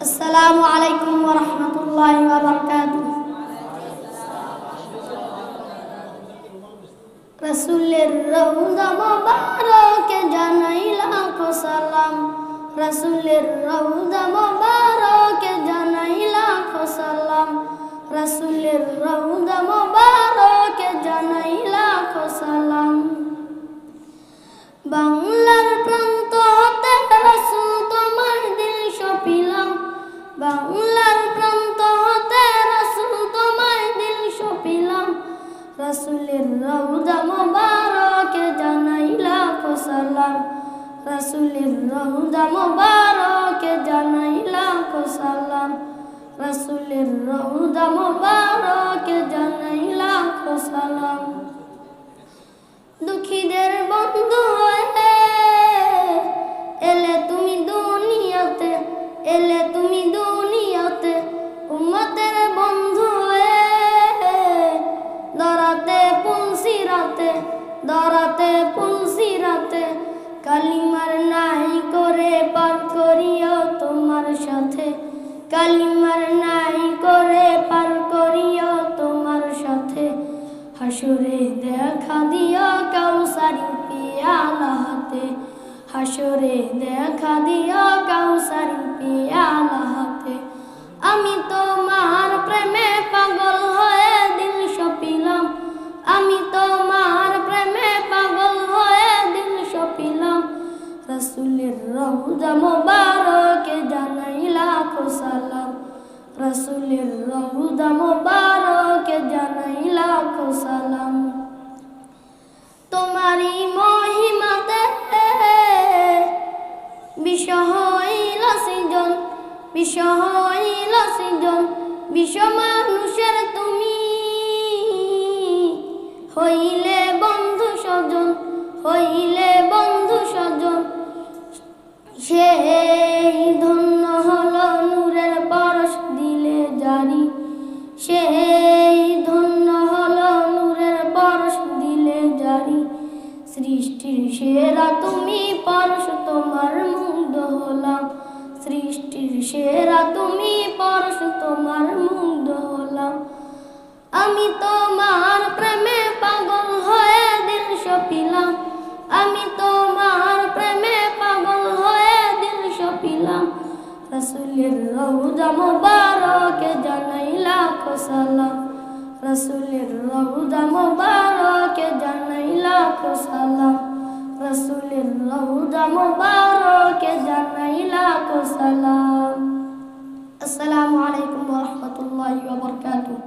আসসালামু আলাইকুম ওয়া রাহমাতুল্লাহি ওয়া বারাকাতুহু রসুলের রওজা মোবারকে জানাই লাখো সালাম রসুলের রওজা মোবারকে জানাই লাখো সালাম রসুলের রওজা রসুলের রৌদা মোবারকে জানাই লাখো সালাম। রসুলের রৌদা মোবারকে জানাই লাখো সালাম। রসুলের রৌদা মোবারকে জানাই লাখো সালাম। দুঃখীদের বন্ধু হয়ে রাতে কালিমার নাই করে পার করিও তোমার সাথে। কালিমার নাই করে পার করিও তোমার সাথে। হাসুরে দেখা দিও কাউসারি পিয়ালা হাতে। হাসুরে দেখা দিও কাউসারি পিয়ালা হাতে। আমি তোমার রৌজা মোবারকে জানাই লাখো সালাম। রসুলের রৌজা মোবারকে জানাই লাখো সালাম। তোমারই মহিমাতে বিষহইল সৃজন বিষহইল সৃজন বিষ মানুষের তুমি। হইলে বন্ধু স্বজন, হইলে বন্ধু স্বজন সেই ধন্য হলো নূরের পরশ দিলে জারি সেই ধন্য হলো নূরের পরশ দিলে জারি সৃষ্টির সেরা তুমি পরশ, তোমার মুগ্ধ হলাম। সৃষ্টির সেরা তুমি পরশ, তোমার মুগ্ধ হলাম। আমি তোমার রসুলের রৌজা মোবারকে জানাই লাখো সালাম। রসুলের রৌজা মোবারকে জানাই লাখো সালাম। রসুলের সালাম।